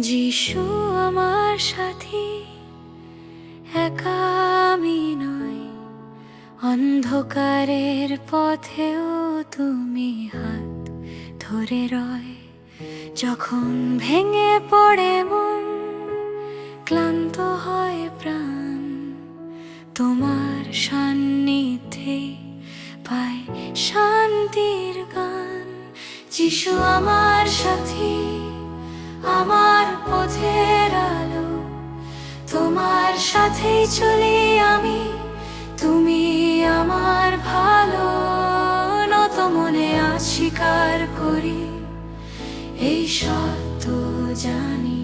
যিশু আমার সাথী, একা আমি নয় অন্ধকারের পথেও তুমি হাত ধরে রয়। যখন ভেঙে পড়ে মন, ক্লান্ত হয় প্রাণ। তোমার সান্নিধ্যে পায় শান্তির গান। যিশু আমার সাথী আমার পথের আলো। তোমার সাথেই চলি আমি। তুমি আমার ভালো নত মনে আজ স্বীকার করি। এই সত্য জানি,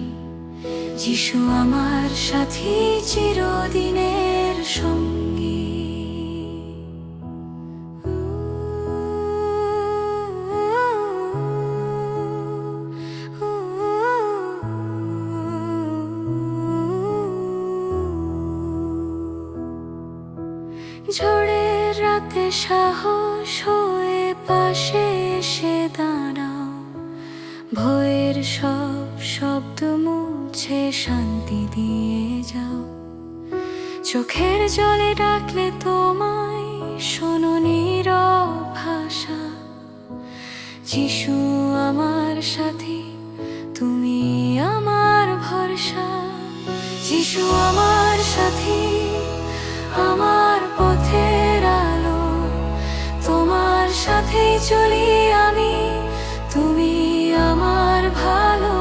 যিশু আমার সাথী চিরদিনের সঙ্গী। ঝড়ের রাতে সাহস হয়ে পাশে এসে দাঁড়াও। ভয়ের সব শব্দ মুছে শান্তি দিয়ে যাও। চোখের জলে ডাকলে তোমায় শোনো নীরব ভাষা। যিশু আমার সাথী, তুমি আমার ভরসা। যিশু আমার সাথী, আমার সাথেই চলি আমি। তুমি আমার ভালো,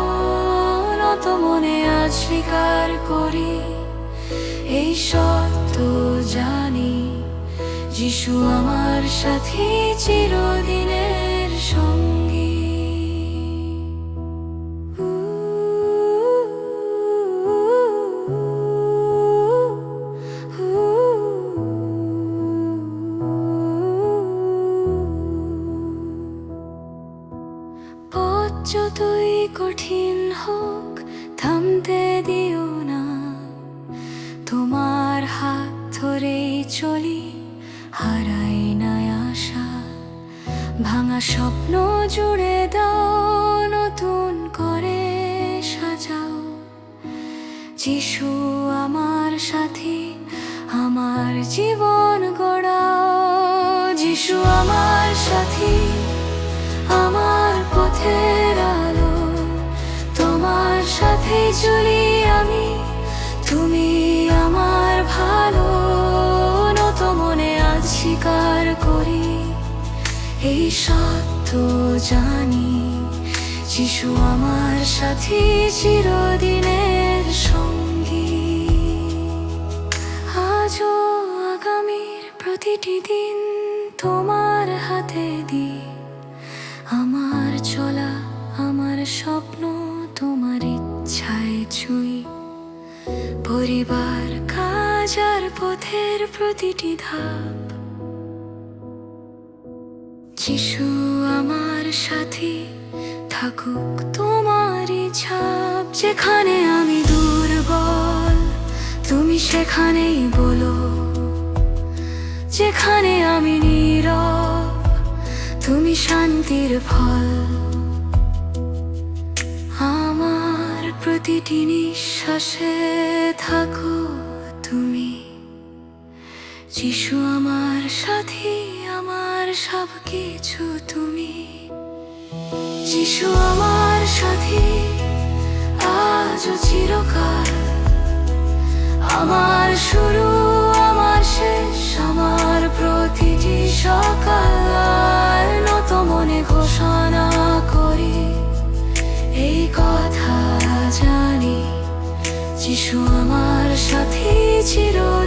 নত মনে আজ স্বীকার করি। এই সত্য জানি, যিশু আমার সাথী চিরদিনের সঙ্গী কঠিন হোক, থামতে দিও না। তোমার হাত ধরেই চলি, হারাই না আশা। ভাঙা স্বপ্ন জুড়ে দাও, নতুন করে সাজাও। যিশু আমার সাথী, আমার জীবন গড়াও। যিশু আমার সাথী, আমার পথের আলো। চলি আমি, তুমি আমার ভালো নত মনে আজ স্বীকার করি। এই সত্য জানি, যিশু আমার সাথী চিরদিনের সঙ্গী। আজও আগামীর প্রতিটি দিন তোমার হাতে দিই। কাজ আর পথের প্রতিটি ধাপ। যিশু আমার সাথী, থাকুক তোমারই ছাপ, যেখানে আমি দুর্বল, তুমি সেখানেই বলো। যেখানে আমি নীরব, তুমি শান্তির ফল। আমার প্রতিটি নিঃশ্বাসে থাকো তুমি। যিশু আমার সাথী, আমার সব কিছু তুমি। যিশু আমার সাথী আজ চিরকাল। আমার শুরু, আমার শেষ, আমার প্রতিটি সকাল নত মনে ঘোষণা করি। এই কথা জানি, যিশু আমার সাথী 一郎